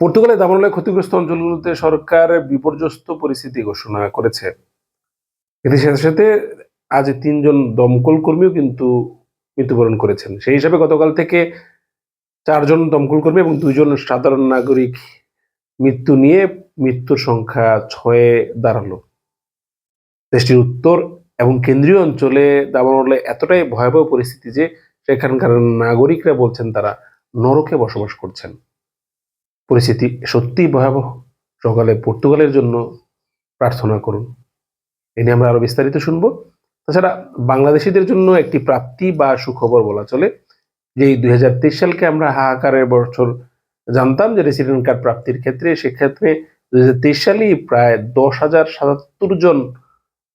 পর্তুগালে দাবানলে ক্ষতিগ্রস্ত অঞ্চলগুলোতে সরকার বিপর্যস্ত পরিস্থিতি ঘোষণা করেছে। এর সাথে সাথে আজ তিনজন দমকল কর্মীও কিন্তু মৃত্যুবরণ করেছেন। সেই হিসাবে গতকাল থেকে চারজন দমকল কর্মী এবং দুজন সাধারণ নাগরিক মৃত্যু নিয়ে মৃত্যুর সংখ্যা ছয়ে দাঁড়াল। দেশটির উত্তর এবং কেন্দ্রীয় অঞ্চলে দাবানলে এতটাই ভয়াবহ পরিস্থিতি যে সেখানকার নাগরিকরা বলছেন তারা নরকে বসবাস করছেন। পরিস্থিতি সত্যিই ভয়াবহ। সকালে পর্তুগালের জন্য প্রার্থনা করুন। এ নিয়ে আমরা আরও বিস্তারিত শুনব। তাছাড়া বাংলাদেশিদের জন্য একটি প্রাপ্তি বা সুখবর বলা চলে, যে দুই হাজার তেইশ সালকে আমরা হাহাকারের বছর জানতাম যে রেসিডেন্ট কার্ড প্রাপ্তির ক্ষেত্রে, সেক্ষেত্রে দুই হাজার তেইশ সালেই প্রায় দশ হাজার সাতাত্তর জন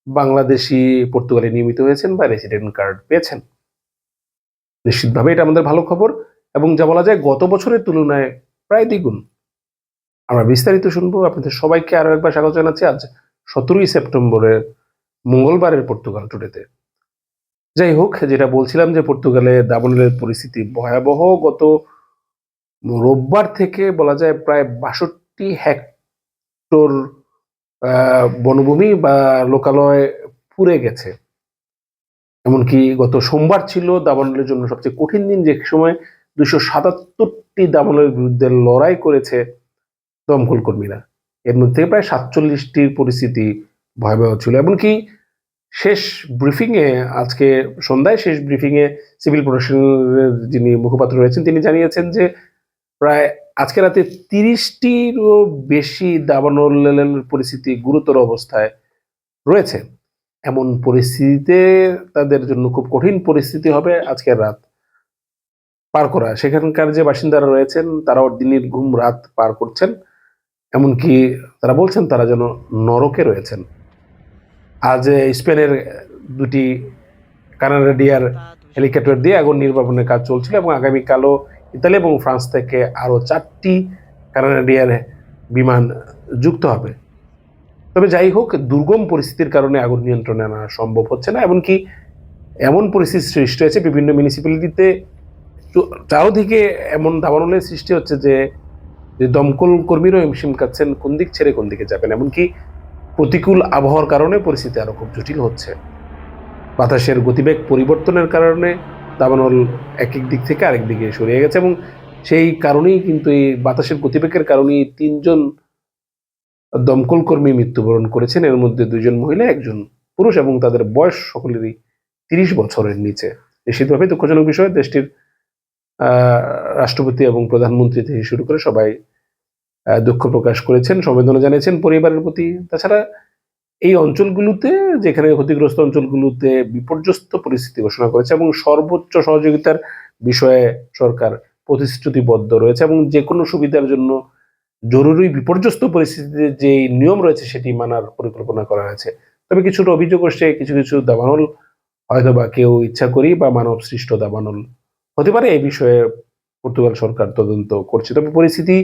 বাংলাদেশি পর্তুগালে নিয়মিত হয়েছেন বা রেসিডেন্ট কার্ড পেয়েছেন। নিশ্চিতভাবে এটা আমাদের ভালো খবর। এবং যা বলা যায়, গত বছরের তুলনায় প্রায় দ্বিগুণ। আমরা বিস্তারিত শুনব, আপনাদের সবাইকে আরও একবার স্বাগত জানাচ্ছি আজ সতেরোই সেপ্টেম্বরের মঙ্গলবারের পর্তুগাল টুডেতে। যাই হোক, যেটা বলছিলাম যে পর্তুগালে দাবনের পরিস্থিতি ভয়াবহ, গত রোববার থেকে বলা যায় প্রায় বাষট্টি হেক্টর বনভূমি বা লোকালয় পুড়ে গেছে। এমনকি গত সোমবার ছিল দাবানলের জন্য সবচেয়ে কঠিন দিন, যে সময় দুশো সাতাত্তরটি দাবানলের বিরুদ্ধে লড়াই করেছে দমকল কর্মীরা। এর মধ্যে প্রায় সাতচল্লিশটির পরিস্থিতি ভয়াবহ ছিল। এমনকি শেষ ব্রিফিংয়ে, আজকে সন্ধ্যায় শেষ ব্রিফিংয়ে সিভিল প্রশাসনের যিনি মুখপাত্র রয়েছেন, তিনি জানিয়েছেন যে প্রায় আজকে রাতে তিরিশটিরও বেশি দাবানলের পরিস্থিতি গুরুতর অবস্থায় রয়েছে। এমন পরিস্থিতিতে তাদের জন্য খুব কঠিন পরিস্থিতি হবে আজকের রাত। পার করা। সেখানকার যে বাসিন্দারা রয়েছেন, তারাও দিনের ঘুম রাত পার করছেন। এমনকি তারা বলছেন তারা যেন নরকে রয়েছেন। আজ স্পেনের দুটি কানাডিয়ার হেলিকপ্টার দিয়ে আগুন নির্বাপনের কাজ চলছিল এবং আগামীকালও ইতালি এবং ফ্রান্স থেকে আরও চারটি কানাডিয়ার বিমান যুক্ত হবে। তবে যাই হোক, দুর্গম পরিস্থিতির কারণে আগুন নিয়ন্ত্রণে আনা সম্ভব হচ্ছে না। এমনকি এমন পরিস্থিতি সৃষ্টি হয়েছে বিভিন্ন মিউনিসিপ্যালিটিতে চারদিকে এমন দাবানলের সৃষ্টি হচ্ছে যে যে দমকল কর্মীরাও হিমশিম খাচ্ছেন, কোন দিক ছেড়ে কোন দিকে যাবেন? এমনকি প্রতিকূল আবহাওয়ার কারণে পরিস্থিতি আরও খুব জটিল হচ্ছে। বাতাসের গতিবেগ পরিবর্তনের কারণে দাবানল এক এক দিক থেকে আরেক দিকে সরিয়ে গেছে এবং সেই কারণেই কিন্তু এই বাতাসের গতিবেগের কারণেই তিনজন দমকল কর্মী মৃত্যুবরণ করেছেন। এর মধ্যে দুইজন মহিলা, একজন পুরুষ এবং তাদের বয়স সকলেরই তিরিশ বছরের নিচে। নিশ্চিতভাবে দুঃখজনক বিষয়, দেশটির রাষ্ট্রপতি এবং প্রধানমন্ত্রী থেকে শুরু করে সবাই দুঃখ প্রকাশ করেছেন সংবেদনা জানিয়েছেন পরিবারের প্রতি। তাছাড়া এই অঞ্চলগুলোতে, যেখানে ক্ষতিগ্রস্ত অঞ্চলগুলোতে বিপর্যস্ত পরিস্থিতি ঘোষণা করেছে এবং সর্বোচ্চ সহযোগিতার বিষয়ে সরকার প্রতিশ্রুতিবদ্ধ রয়েছে এবং যে কোনো সুবিধার জন্য জরুরি বিপর্যস্ত পরিস্থিতিতে যে নিয়ম রয়েছে সেটি মানার পরিকল্পনা করা হয়েছে। তবে কিছুটা অভিযোগ আসছে, কিছু কিছু দাবানল হয়তো বা কেউ ইচ্ছা করি বা মানব সৃষ্ট দাবানল হতে পারে এই বিষয়ে পর্তুগাল সরকার তদন্ত করছে। তবে পরিস্থিতি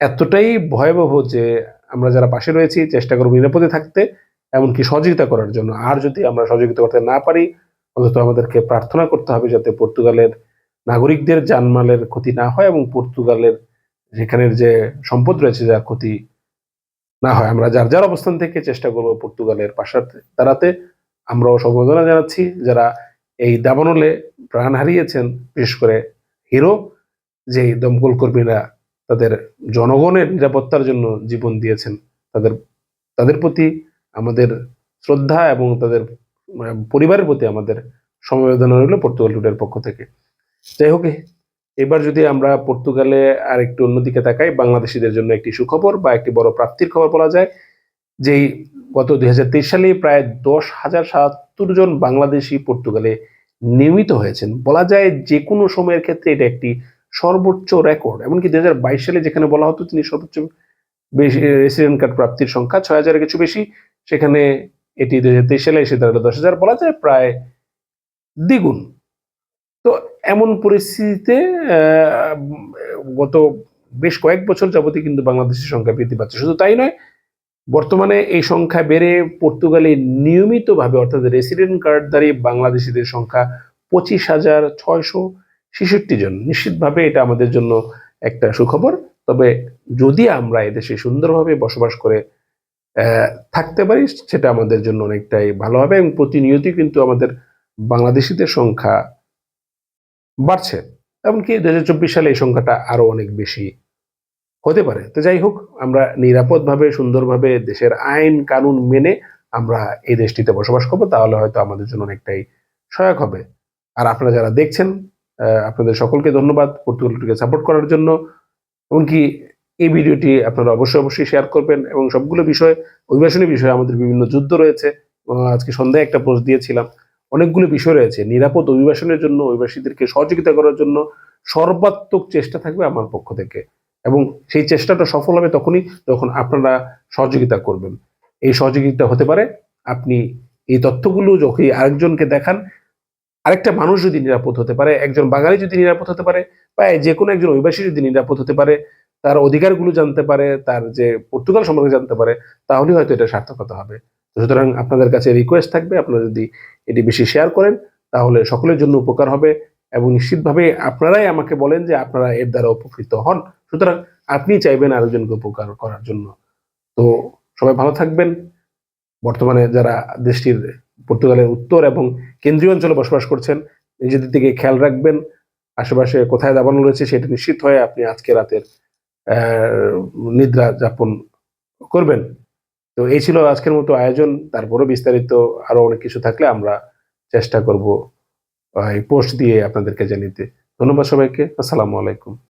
এতটাই ভয়াবহ যে আমরা যারা পাশে রয়েছি, চেষ্টা করব নিরাপদে থাকতে এমনকি সহযোগিতা করার জন্য। আর যদি আমরা সহযোগিতা করতে না পারি, অন্তত আমাদেরকে প্রার্থনা করতে হবে যাতে পর্তুগালের নাগরিকদের জানমালের ক্ষতি না হয় এবং পর্তুগালের যেখানের যে সম্পদ রয়েছে যার ক্ষতি না হয়। আমরা যার যার অবস্থান থেকে চেষ্টা করব পর্তুগালের পাশাতে দাঁড়াতে। আমরাও সম্বোধনা জানাচ্ছি যারা এই দাবানলে প্রাণ হারিয়েছেন, বিশেষ করে হিরো যে দমকল কর্মীরা তাদের জনগণের নিরাপত্তার জন্য জীবন দিয়েছেন। তাদের তাদের প্রতি আমাদের শ্রদ্ধা এবং তাদের পরিবারের প্রতি আমাদের সমবেদনা রইল পর্তুগাল টুডের পক্ষ থেকে। যাই হোক, এবার যদি আমরা পর্তুগালে আর একটু অন্যদিকে তাকাই, বাংলাদেশিদের জন্য একটি সুখবর বা একটি বড় প্রাপ্তির খবর বলা যায়, যেই গত দুই হাজার তেইশ সালে প্রায় দশ হাজার সাতাত্তর জন বাংলাদেশি পর্তুগালে নিয়মিত হয়েছেন। বলা যায় যে কোনো সময়ের ক্ষেত্রে এটা একটি সর্বোচ্চ রেকর্ড। এমনকি দু হাজার বাইশ সালে যেখানে বলা হতো তিনি সর্বোচ্চ বেশি রেসিডেন্ট কার্ড প্রাপ্তির সংখ্যা ছয় হাজারের কিছু বেশি। সেখানে এটি দুই হাজার তেইশ সালে এসে দাঁড়াল দশ হাজার। বলা যায় প্রায় দ্বিগুণ। তো এমন পরিস্থিতিতে গত বেশ কয়েক বছর যাবতই কিন্তু বাংলাদেশের সংখ্যা বৃদ্ধি পাচ্ছে। শুধু তাই নয় বর্তমানে এই সংখ্যা বেড়ে পর্তুগালে নিয়মিতভাবে, অর্থাৎ রেসিডেন্ট কার্ডধারী বাংলাদেশিদের সংখ্যা পঁচিশ হাজার ছয়শো ছেষট্টি জন। নিশ্চিতভাবে এটা আমাদের জন্য একটা সুখবর। তবে যদি আমরা এদেশে সুন্দরভাবে বসবাস করে থাকতে পারি, সেটা আমাদের জন্য অনেকটাই ভালো হবে এবং প্রতিনিয়তই কিন্তু আমাদের বাংলাদেশিদের সংখ্যা বাড়ছে। এমনকি দু হাজার চব্বিশ সালে এই সংখ্যাটা আরও অনেক বেশি হতে পারে। তো যাই হোক, আমরা নিরাপদভাবে, সুন্দরভাবে দেশের আইন কানুন মেনে আমরা এই দেশটিতে বসবাস করব, তাহলে হয়তো আমাদের জন্য অনেকটাই সহায়ক হবে। আর আপনারা যারা দেখছেন আপনাদের সকলকে ধন্যবাদ পর্তুগালটিকে সাপোর্ট করার জন্য। এমনকি এই ভিডিওটি আপনারা অবশ্যই অবশ্যই শেয়ার করবেন এবং সবগুলো বিষয় অভিবাসনী বিষয়ে আমাদের বিভিন্ন যুদ্ধ রয়েছে। আজকে সন্ধ্যায় একটা পোস্ট দিয়েছিলাম। অনেকগুলো বিষয় রয়েছে। নিরাপদ অভিবাসনের জন্য, অভিবাসীদেরকে সহযোগিতা করার জন্য সর্বাত্মক চেষ্টা থাকবে আমার পক্ষ থেকে। এবং সেই চেষ্টাটা সফল হবে তখনই যখন আপনারা সহযোগিতা করবেন। এই সহযোগিতা হতে পারে আপনি এই তথ্যগুলো যখন আরেকজনকে দেখান, আরেকটা মানুষ যদি নিরাপদ হতে পারে, একজন বাঙালি যদি নিরাপদ হতে পারে বা যে কোনো একজন অভিবাসী যদি নিরাপদ হতে পারে, তার অধিকারগুলো জানতে পারে, তার যে পর্তুগাল সম্পর্কে জানতে পারে তাহলে হয়তো এটা সার্থকতা হবে। সুতরাং আপনাদের কাছে রিকোয়েস্ট থাকবে, আপনারা যদি এটি বেশি শেয়ার করেন, তাহলে সকলের জন্য উপকার হবে এবং নিশ্চিতভাবে আপনারাই আমাকে বলেন যে আপনারা এর দ্বারা উপকৃত হন। সুতরাং আপনি চাইবেন আরেকজনকে উপকার করার জন্য। তো সবাই ভালো থাকবেন। বর্তমানে যারা দেশটির পর্তুগালের উত্তর এবং কেন্দ্রীয় অঞ্চলে বসবাস করছেন, নিজেদের দিকে খেয়াল রাখবেন। আশেপাশে কোথায় দাবানো রয়েছে সেটা নিশ্চিত হয়ে আপনি আজকে রাতের নিদ্রা যাপন করবেন। তো এই ছিল আজকের মতো আয়োজন। তারপরও বিস্তারিত আরও অনেক কিছু থাকলে আমরা চেষ্টা করব এই পোস্ট দিয়ে আপনাদেরকে জানিতে। ধন্যবাদ সবাইকে। আসসালামু আলাইকুম।